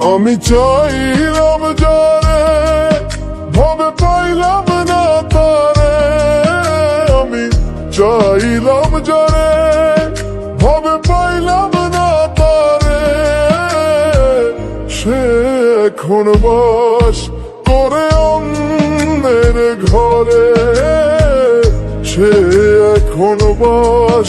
আমি চাই চাইলাম যারে, ভবে পাইলাম না তারে। আমি চাই চাইলাম যারে, ভবে পাইলাম না তারে। সে এখন বাস করে অন্যের ঘরে। সে এখন বাস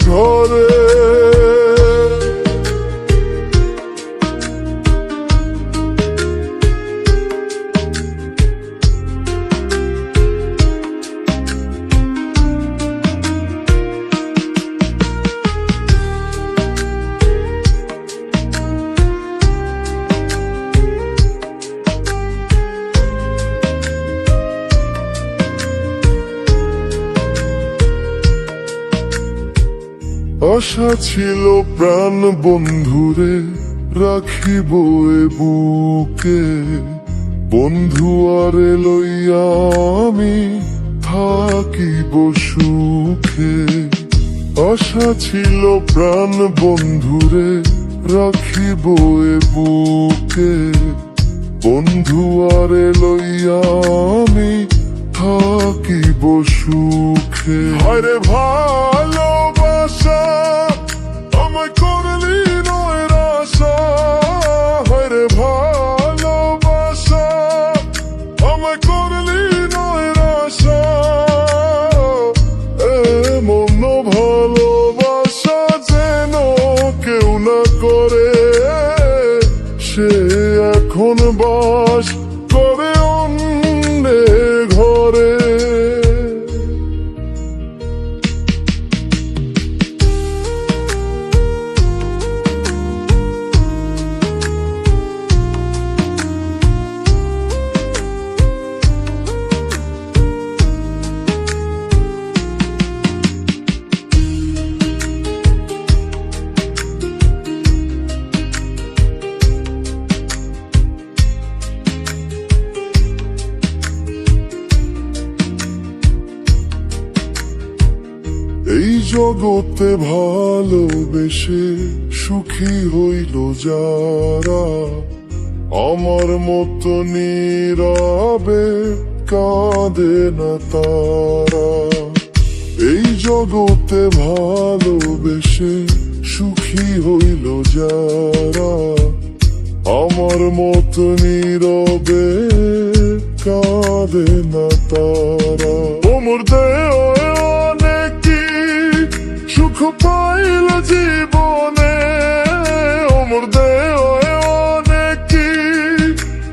আশা ছিল প্রাণ বন্ধুরে রাখিব এ বুকে। বন্ধু আরে লইয়া আমি থাকিব সুখে। আশা ছিল প্রাণ বন্ধুরে রাখিব এ বুকে। বন্ধু আরে লইয়া আমি থাকিব সুখে। আরে ভালোবাসা Home. জগতে ভালোবেসে সুখী হইল যারা। আমার মতো নীরবে কাঁদে না তারা। এই জগতে ভালোবেসে সুখী হইল যারা। আমার মতো নীরবে কাঁদে না তারা। পাইল জীবনে ওমর দেয় অনেকি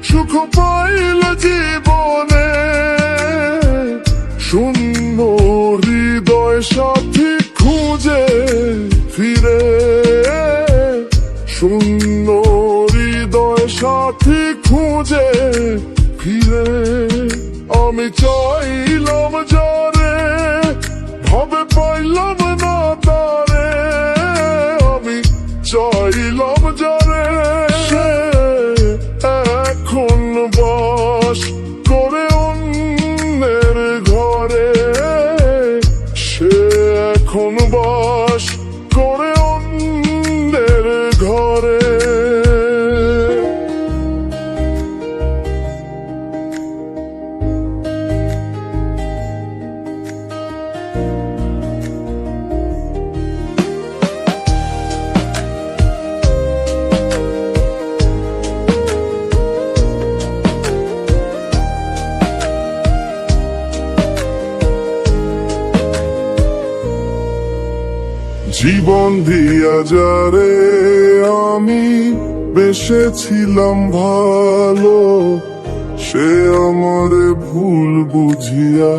সুখ পাইল জীবনে। শূন্য হৃদয় সাথী খুঁজে ফিরে। শূন্য হৃদয় সাথী খুঁজে ফিরে। আমি চাইলাম চাইলাম জানে এখন বাস করে অন্যের ঘরে। সে এখন বাস জীবন দিয়া যারে আমি বেসেছিলাম ভালো, সে আমার ভুল বুঝিয়া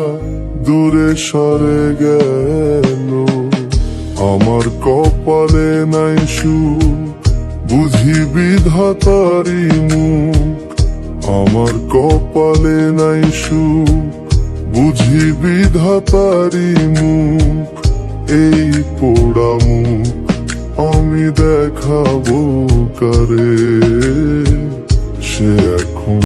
দূরে সরে গেল। আমার কপালে নাই সুর বুঝিব বিধাতারি মুখ। আমার কপালে নাই সুখ, বুঝি বিধাতারি মুখ। দেখাবো কারে।